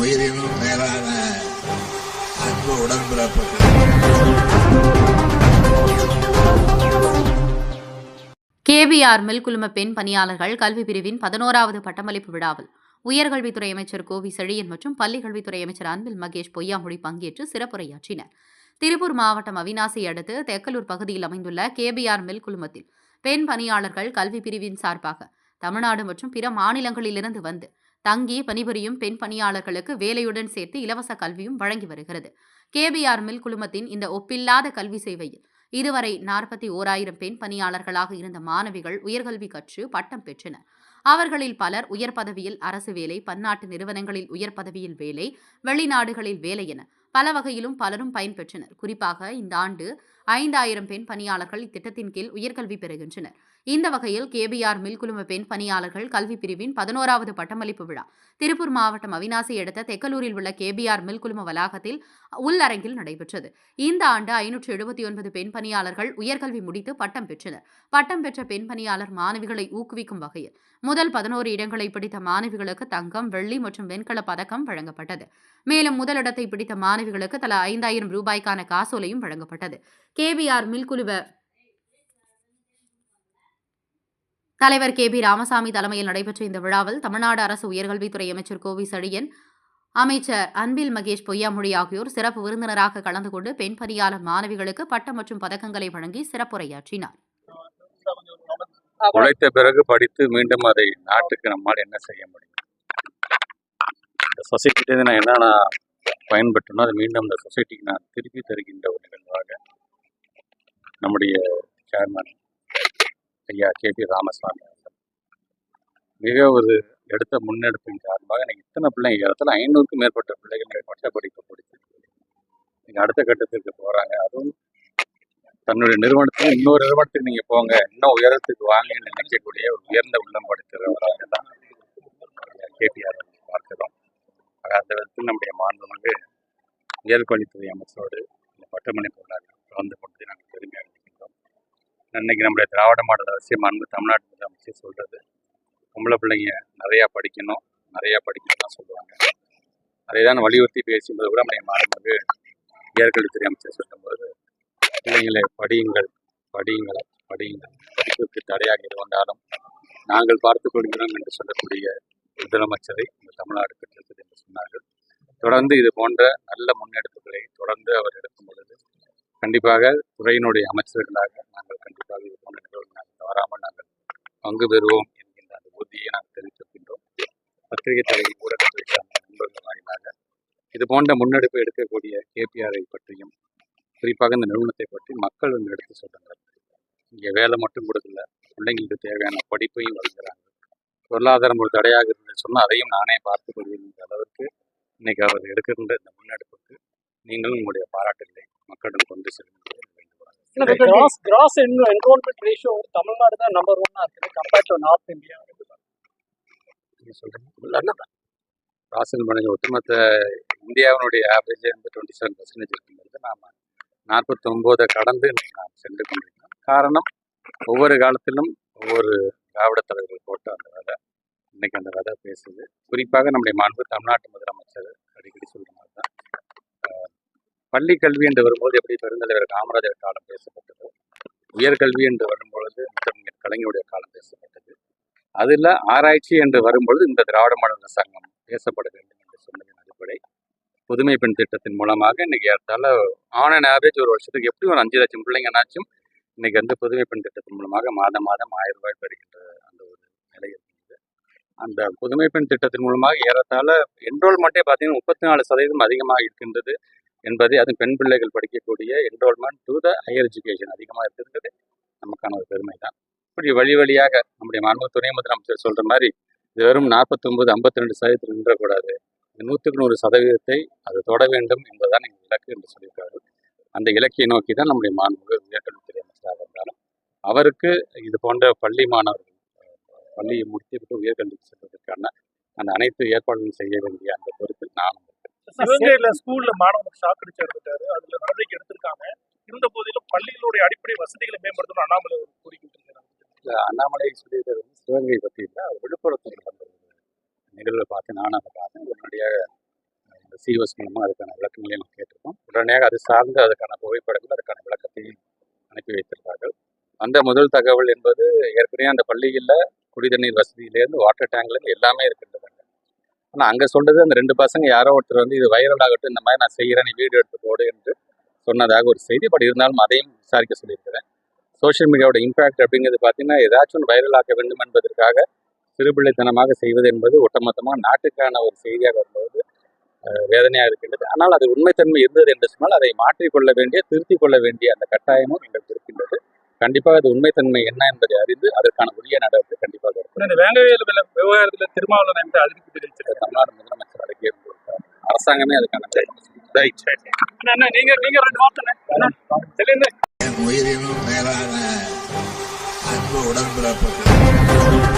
உயிரினும் மேலான அன்பு உடன்பிறப்பு கேபிஆர் மில் குழும பெண் பணியாளர்கள் கல்வி பிரிவின் பதினோராவது பட்டமளிப்பு விழாவில் உயர்கல்வித்துறை அமைச்சர் கோவி செழியன் மற்றும் பள்ளிக்கல்வித்துறை அமைச்சர் அன்பில் மகேஷ் பொய்யாமொழி பங்கேற்று சிறப்புரையாற்றினர். திருப்பூர் மாவட்டம் அவினாசி அடுத்து தெக்கலூர் பகுதியில் அமைந்துள்ள கேபிஆர் மில் குழுமத்தில் பெண் பணியாளர்கள் கல்வி பிரிவின் சார்பாக தமிழ்நாடு மற்றும் பிற மாநிலங்களிலிருந்து வந்து தங்கி பணிபுரியும் பெண் பணியாளர்களுக்கு வேலையுடன் சேர்த்து இலவச கல்வியும் வழங்கி வருகிறது. கேபிஆர் மில் குழுமத்தின் இந்த ஒப்பில்லாத கல்வி சேவையில் இதுவரை நாற்பத்தி ஓராயிரம் பெண் பணியாளர்களாக இருந்த மாணவிகள் உயர்கல்வி கற்று பட்டம் பெற்றனர். அவர்களில் பலர் உயர் பதவியில் அரசு வேலை பன்னாட்டு நிறுவனங்களில் உயர் பதவியில் வேலை வெளிநாடுகளில் வேலை என பல வகையிலும் பலரும் பயன்பெற்றனர். குறிப்பாக இந்த ஆண்டு ஐந்தாயிரம் பெண் பணியாளர்கள் இத்திட்டத்தின் கீழ் உயர்கல்வி பெறுகின்றனர். இந்த வகையில் கேபிஆர் மில் குழும பெண் பணியாளர்கள் கல்வி பிரிவின் பதினோராவது பட்டமளிப்பு விழா. திருப்பூர் மாவட்டம் அவினாசி அடுத்த தெக்கலூரில் உள்ள கேபிஆர் மில் குழும வளாகத்தில் உள்ளரங்கில் நடைபெற்றது. இந்த ஆண்டு ஐநூற்று எழுபத்தி ஒன்பது பெண் பணியாளர்கள் உயர்கல்வி முடித்து பட்டம் பெற்றனர். பட்டம் பெற்ற பெண் பணியாளர் மாணவிகளை ஊக்குவிக்கும் வகையில் முதல் பதினோரு இடங்களை பிடித்த மாணவிகளுக்கு தங்கம் வெள்ளி மற்றும் வெண்கல பதக்கம் வழங்கப்பட்டது. மேலும் முதலிடத்தை பிடித்த மாணவிகளுக்கு தலா ஐந்தாயிரம் ரூபாய்க்கான காசோலையும் வழங்கப்பட்டது. கேபிஆர் மில் குழுவ தலைவர் கே பி ராமசாமி தலைமையில் நடைபெற்ற இந்த விழாவில் தமிழ்நாடு அரசு உயர்கல்வித்துறை அமைச்சர் கோவி சழியன் அமைச்சர் அன்பில் மகேஷ் பொய்யாமொழி ஆகியோர் சிறப்பு விருந்தினராக கலந்து கொண்டு பெண் பணியாளர் மாணவிகளுக்கு பட்டம் மற்றும் பதக்கங்களை வழங்கி சிறப்புரையாற்றினார். உழைத்த பிறகு படித்து மீண்டும் அதை நாட்டுக்கு நம்மால் என்ன செய்ய முடியும்? இந்த சொசைட்டிலேருந்து நான் என்ன நான் பயன்பட்டனோ அதை மீண்டும் அந்த சொசைட்டிக்கு நான் திருப்பி தருகின்ற ஒரு நிகழ்வாக நம்முடைய சேர்மன் ஐயா கே. பி ராமசாமி அவர்கள். மிக ஒரு எடுத்த முன்னெடுப்பின் காரணமாக எனக்கு இத்தனை பிள்ளைங்க இடத்துல ஐநூறுக்கும் மேற்பட்ட பிள்ளைகள் பட்ட படிப்பு படித்து நீங்கள் அடுத்த கட்டத்திற்கு போகிறாங்க அதுவும் தன்னுடைய நிறுவனத்துக்கு இன்னொரு நிறுவனத்துக்கு நீங்கள் போங்க. இன்னும் உயரத்துக்கு வாங்கன்னு நினைக்கக்கூடிய ஒரு உயர்ந்த உள்ளம் படுத்துகிறவராக தான் கேபிஆர் பார்க்கிறோம். ஆக அந்த விதத்தில் நம்முடைய மாண்புமிகு உயர்கல்வித்துறை அமைச்சரோடு இந்த பட்டமணி விழாவில் கலந்து கொண்டு நாங்கள் பெருமையாக இன்னைக்கு நம்முடைய திராவிட மாடல் அவசியம் அன்பு தமிழ்நாட்டு முதலமைச்சர் சொல்றது. பொம்பளை பிள்ளைங்க நிறையா படிக்கணும் நிறையா படிக்கணும் தான் சொல்லுவாங்க. அதை தான் வலியுறுத்தி பேசும்போது கூட நம்முடைய மாணவர்கள் உயர்கல்வித்துறை அமைச்சர் சொல்லும்போது பிள்ளைங்களை படியுங்கள் படியுங்கள் படியுங்கள். படிப்புக்கு தடையாக இருந்தாலும் நாங்கள் பார்த்துக் கொள்கிறோம் என்று சொல்லக்கூடிய முதலமைச்சரை இந்த தமிழ்நாடு பெற்றிருக்கிறது என்று சொன்னார்கள். தொடர்ந்து இது போன்ற நல்ல முன்னெடுப்புகளை தொடர்ந்து அவர் எடுக்கும் பொழுது கண்டிப்பாக துறையினுடைய அமைச்சர்களாக நாங்கள் கண்டிப்பாக இது போன்ற நிகழ்வுகள் நாங்கள் தவறாமல் நாங்கள் பங்கு பெறுவோம் என்கின்ற அந்த உறுதியை நாங்கள் தெரிவித்திருக்கின்றோம். பத்திரிகை தலைவர் ஊடகத்துறை சார்ந்த நண்பர்கள் வாயிலாக இது போன்ற முன்னெடுப்பு எடுக்கக்கூடிய கேபிஆரை பற்றியும் குறிப்பாக இந்த நிறுவனத்தை பற்றி மக்கள் வந்து எடுத்து சொல்லுங்கள். இங்கே வேலை மட்டும் கொடுக்கல பிள்ளைங்களுக்கு தேவையான படிப்பையும் வழங்குகிறாங்க பொருளாதாரம் ஒரு தடையாக இருந்து சொன்னால் அதையும் நானே பார்த்துக் கொள்வேன் அளவுக்கு இன்னைக்கு அவர் எடுக்கின்ற இந்த முன்னெடுப்புக்கு நீங்களும் உங்களுடைய பாராட்டுகளை மக்களிடம் கொண்டு செல்லுங்கள். கிராஸ் கிராஸ் என்ரோல்மெண்ட் ரேஷியோ வந்து தமிழ்நாடு தான் நம்பர் ஒன்னா இருக்குது. கம்பேர்ட் டு நார்த் இந்தியா சொல்றீங்க ராசல் மனித ஒட்டுமொத்த இந்தியாவினுடைய ஆவரேஜ் வந்து டுவெண்ட்டி செவன் பர்சன்டேஜ் இருக்கும்போது நாம் நாற்பத்தொம்போதை கடந்து நாம் சென்று கொண்டிருக்கிறோம். காரணம் ஒவ்வொரு காலத்திலும் ஒவ்வொரு திராவிட தலைவர்கள் போட்ட அந்த விதை இன்னைக்கு அந்த விதை பேசுது. குறிப்பாக நம்முடைய மாண்பு தமிழ்நாட்டு முதலமைச்சர் அடிக்கடி சொல்ற மாதிரி தான் பள்ளி கல்வி என்று வரும்போது பெருந்தலைவர் காமராஜர் காலம் பேசப்பட்டது. உயர்கல்வி என்று வரும்பொழுது முத்தமிழர் கலைஞருடைய காலம் பேசப்பட்டது. அதில் ஆராய்ச்சி என்று வரும்பொழுது இந்த திராவிட மாடல் அரசாங்கம் பேசப்பட வேண்டும் என்று சொன்னதின் அடிப்படை. புதுமை பெண் திட்டத்தின் மூலமாக இன்னைக்கு ஏற்றால ஆன் அண்ட் ஆவரேஜ் ஒரு வருஷத்துக்கு எப்படி ஒரு அஞ்சு லட்சம் பிள்ளைங்கனாச்சும் இன்னைக்கு வந்து புதுமை பெண் திட்டத்தின் மூலமாக மாதம் மாதம் ஆயிரம் ரூபாய் பெறுகின்ற அந்த ஒரு நிலை இருக்குது அந்த புதுமை பெண் திட்டத்தின் மூலமாக ஏறத்தாழ என்ரோல்மெண்ட்டே பார்த்தீங்கன்னா முப்பத்தி நாலு சதவீதம் அதிகமாக இருக்கின்றது. என்பதை அது பெண் பிள்ளைகள் படிக்கக்கூடிய enrolment to the higher education அதிகமாக இருக்கிறது நமக்கான ஒரு பெருமை தான் இப்படி வழி வழியாக நம்முடைய மாண்பு துணை முதலமைச்சர் சொல்ற மாதிரி இது வெறும் நாற்பத்தொன்பது ஐம்பத்தி ரெண்டு சதவீதத்தில் நின்றக்கூடாது. நூற்றுக்கு நூறு சதவீதத்தை அது தொட வேண்டும் என்பதுதான் எங்கள் இலக்கு என்று சொல்லியிருக்காரு. அந்த இலக்கியை நோக்கி தான் நம்முடைய மாண்புமிகு உயர்கல்வித்துறை அமைச்சராக இருந்தாலும் அவருக்கு இது போன்ற பள்ளி மாணவர்கள் பள்ளியை முடித்துவிட்டு உயர்கல்விக்கு செல்வதற்கான அந்த அனைத்து ஏற்பாடுகளும் செய்ய வேண்டிய அந்த பொறுப்பில் நான் சிவகங்கையில ஸ்கூல்ல மாணவனுக்கு ஷாக் அடிச்சு இறந்துட்டாரு. அதுல நடவடிக்கை எடுத்திருக்காங்க. இருந்த போதிலும் பள்ளிகளுடைய அடிப்படை வசதிகளை மேம்படுத்தணும் அண்ணாமலை ஒரு கோரிக்கை அண்ணாமலை சொல்லியிருக்கிறது வந்து சிவகங்கை பற்றி இல்லை விழுப்புரத்தில் நடந்த நிகழ்வை பார்த்து நானும் அதை பார்த்தேன். உடனடியாக சிஓஸ் மூலமாக அதுக்கான விளக்கங்களையும் நம்ம கேட்டிருக்கோம். உடனடியாக அது சார்ந்து அதுக்கான புகைப்படங்கள் அதுக்கான விளக்கத்தையும் அனுப்பி வைத்திருக்கார்கள் அந்த முதல் தகவல் என்பது ஏற்கனவே அந்த பள்ளிகளில் குடிதண்ணீர் வசதியிலேருந்து வாட்டர் டேங்க்லேருந்து எல்லாமே இருக்கின்றது ஆனால் அங்கே சொன்னது அந்த ரெண்டு பசங்க யாரோ ஒருத்தர் வந்து இது வைரல் ஆகட்டும் இந்த மாதிரி நான் செய்கிறேன் நீ வீடியோ எடுத்து போடு என்று சொன்னதாக ஒரு செய்தி. பட் இருந்தாலும் அதையும் விசாரிக்க சொல்லியிருக்கிறேன். சோஷியல் மீடியாவோட இம்பாக்ட் அப்படிங்கிறது பார்த்தீங்கன்னா ஏதாச்சும் ஒன்று வைரல் ஆக்க வேண்டும் என்பதற்காக சிறுபிள்ளைத்தனமாக செய்வது என்பது ஒட்டுமொத்தமாக நாட்டுக்கான ஒரு செய்தியாக வரும்போது வேதனையாக இருக்கின்றது. ஆனால் அது உண்மைத்தன்மை இருந்தது என்று சொன்னால் அதை மாற்றிக்கொள்ள வேண்டிய திருத்திக் கொள்ள வேண்டிய அந்த கட்டாயமும் எங்களுக்கு இருக்கின்றது. கண்டிப்பாக அது உண்மைத்தன்மை என்ன என்பதை அறிந்து அதற்கான உரிய நடவடிக்கை கண்டிப்பாக இருக்கும் இந்த வேங்கவேல் வில- விவகாரத்துல திருமாவளவன் என்ற அதிருப்தி தெரிவிச்சிருக்காரு. தமிழ்நாடு முதலமைச்சர் அடங்கிய அரசாங்கமே அதுக்கான நீங்க நீங்க ரெண்டு வார்த்தை உயிரினும் மேலான அன்பு உடன்பிறப்புகள்